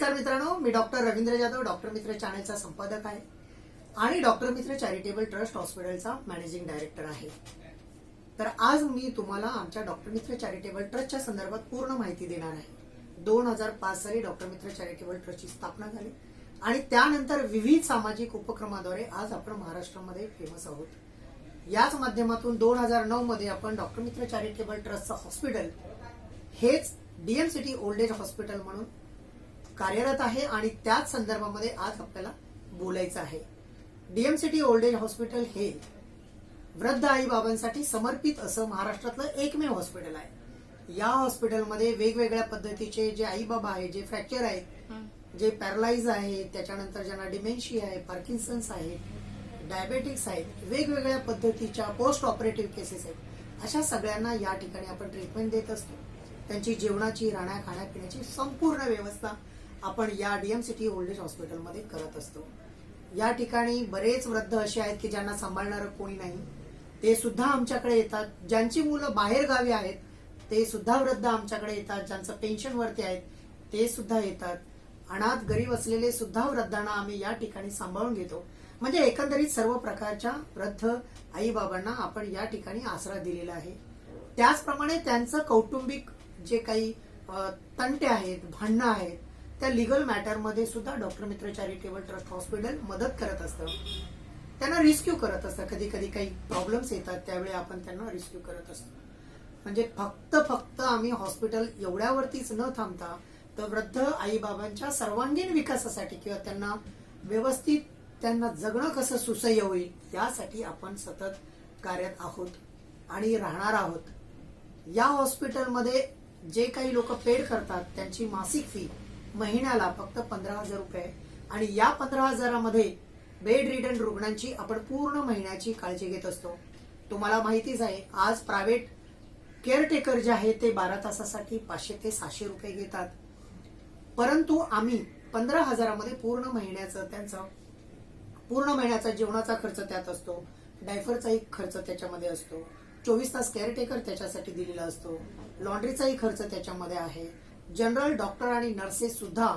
मी doctor Ravindra Jadhav doctor मित्र चॅनलचा संपादक आहे आणि डॉक्टर मित्र चॅरिटेबल ट्रस्ट हॉस्पिटलचा मॅनेजिंग डायरेक्टर आहे. तर आज मी तुम्हाला आमच्या डॉक्टर मित्र चॅरिटेबल ट्रस्टच्या संदर्भात पूर्ण माहिती देणार आहे. दोन हजार पाच साली डॉक्टर मित्र चॅरिटेबल ट्रस्टची स्थापना झाली आणि त्यानंतर विविध सामाजिक उपक्रमाद्वारे आज आपण महाराष्ट्रामध्ये फेमस आहोत. याच माध्यमातून दोन हजार नऊ मध्ये आपण डॉक्टर मित्र चॅरिटेबल ट्रस्टचं हॉस्पिटल हेच DM city old age hospital म्हणून कार्यरत आहे आणि त्याच संदर्भामध्ये आज आपल्याला बोलायचं आहे. DM city old age hospital हे वृद्ध आई बाबांसाठी समर्पित असं महाराष्ट्रातलं एकमेव हॉस्पिटल आहे. या हॉस्पिटलमध्ये वेगवेगळ्या पद्धतीचे जे आई बाबा आहेत जे फ्रॅक्चर आहेत जे पॅरालाइज आहेत त्याच्यानंतर ज्यांना डिमेन्शिया आहे पार्किन्सन्स आहेत डायबेटिक्स आहेत वेगवेगळ्या पद्धतीच्या पोस्ट ऑपरेटिव्ह केसेस आहेत. अशा सगळ्यांना या ठिकाणी आपण ट्रीटमेंट देत असतो. त्यांची जेवणाची राहण्या खाण्यापिण्याची संपूर्ण व्यवस्था आपण या डीएम सिटी ओल्ड एज हॉस्पिटलमध्ये करत असतो. या ठिकाणी बरेच वृद्ध असे आहेत की ज्यांना सांभाळणारं कोणी नाही. ते सुद्धा आमच्याकडे येतात. ज्यांची मुलं बाहेर गावी आहेत ते सुद्धा वृद्ध आमच्याकडे येतात. ज्यांचं पेन्शनवरती आहेत ते सुद्धा येतात. अनाथ गरीब असलेले सुद्धा वृद्धांना आम्ही या ठिकाणी सांभाळून घेतो. म्हणजे एकंदरीत सर्व प्रकारच्या वृद्ध आईबाबांना आपण या ठिकाणी आसरा दिलेला आहे. त्याचप्रमाणे त्यांचं कौटुंबिक जे काही तंटे आहेत भांडणं आहेत त्या लिगल मॅटरमध्ये सुद्धा doctor Mitra charitable trust hospital मदत करत असतं. त्यांना रिस्क्यू करत असतं. कधी कधी काही प्रॉब्लेम्स येतात त्यावेळी आपण त्यांना रिस्क्यू करत असतो. म्हणजे फक्त फक्त आम्ही हॉस्पिटल एवढ्यावरतीच न थांबता तर वृद्ध आईबाबांच्या सर्वांगीण विकासासाठी किंवा त्यांना व्यवस्थित त्यांना जगणं कसं सुसह्य होईल यासाठी आपण सतत कार्यरत आहोत आणि राहणार आहोत. या हॉस्पिटलमध्ये जे काही लोक पेड करतात त्यांची मासिक फी महिन्याला फक्त पंधरा हजार रुपये. आणि या पंधरा हजारामध्ये बेड रिडन रुग्णांची आपण पूर्ण महिन्याची काळजी घेत असतो. तुम्हाला माहितीच आहे आज प्रायव्हेट केअरटेकर जे आहे ते बारा तासासाठी पाचशे ते सहाशे रुपये घेतात. परंतु आम्ही पंधरा हजारामध्ये पूर्ण महिन्याचं त्यांचं पूर्ण महिन्याचा जेवणाचा खर्च त्यात असतो. डायफरचाही खर्च त्याच्यामध्ये असतो. चोवीस तास केअरटेकर त्याच्यासाठी दिलेला असतो. लॉन्ड्रीचाही खर्च त्याच्यामध्ये आहे. जनरल डॉक्टर आणि नर्सेस सुद्धा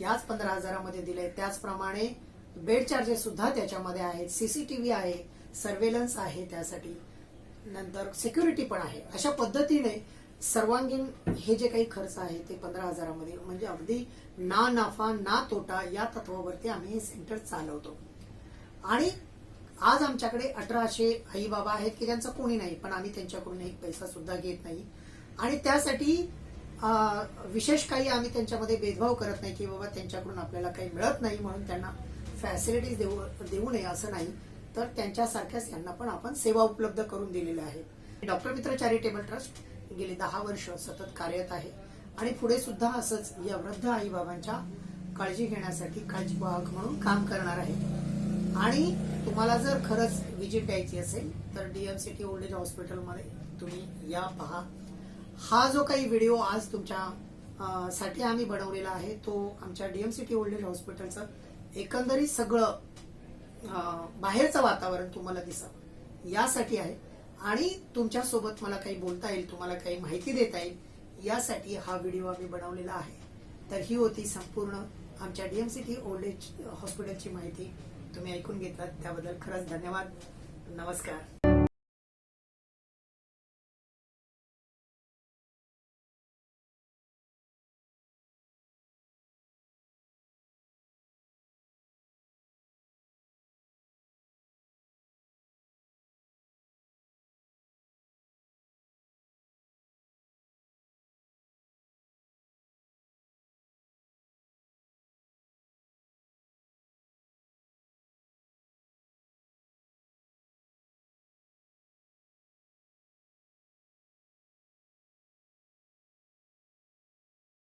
याच पंधरा हजारामध्ये दिले त्याचप्रमाणे बेड चार्जेस सुद्धा त्याच्यामध्ये आहेत. सीसीटीव्ही आहे. सर्वेलन्स आहे त्यासाठी. नंतर सिक्युरिटी पण आहे. अशा पद्धतीने सर्वांगीण हे जे काही खर्च आहे ते पंधरा हजारामध्ये. म्हणजे अगदी ना नफा ना तोटा या तत्वावरती आम्ही हे सेंटर चालवतो. आणि आज आमच्याकडे अठराशे आई बाबा आहेत की त्यांचं कोणी नाही पण आम्ही त्यांच्याकडून एक पैसा सुद्धा घेत नाही. आणि त्यासाठी विशेष काही आम्ही त्यांच्यामध्ये भेदभाव करत नाही की बाबा त्यांच्याकडून आपल्याला काही मिळत नाही म्हणून त्यांना फॅसिलिटीज देऊ देऊ नये असं नाही. तर त्यांच्यासारख्याच यांना पण आपण सेवा उपलब्ध करून दिलेल्या आहेत. डॉक्टर मित्र चॅरिटेबल ट्रस्ट गेले दहा वर्ष सतत कार्यरत आहे. आणि पुढे सुद्धा असंच या वृद्ध आई बाबांच्या काळजी घेण्यासाठी काळजीवाहक म्हणून काम करणार आहे. आणि तुम्हाला जर खरंच व्हिजिट द्यायची असेल तर डीएमसीटी ओल्ड एज हॉस्पिटलमध्ये तुम्ही या पहा. हा जो काही व्हिडिओ आज तुमच्या साठी आम्ही बनवलेला आहे तो आमच्या डीएमसीटी ओल्ड एज हॉस्पिटलचं एकंदरीत सगळं बाहेरचं वातावरण तुम्हाला दिसावं यासाठी आहे. आणि तुमच्यासोबत मला काही बोलता येईल तुम्हाला काही माहिती देता येईल यासाठी हा व्हिडिओ आम्ही बनवलेला आहे. तर ही होती संपूर्ण आमच्या डीएमसीटी ओल्ड एज हॉस्पिटलची माहिती. तुम्ही ऐकून घेतलात त्याबद्दल खरंच धन्यवाद. नमस्कार.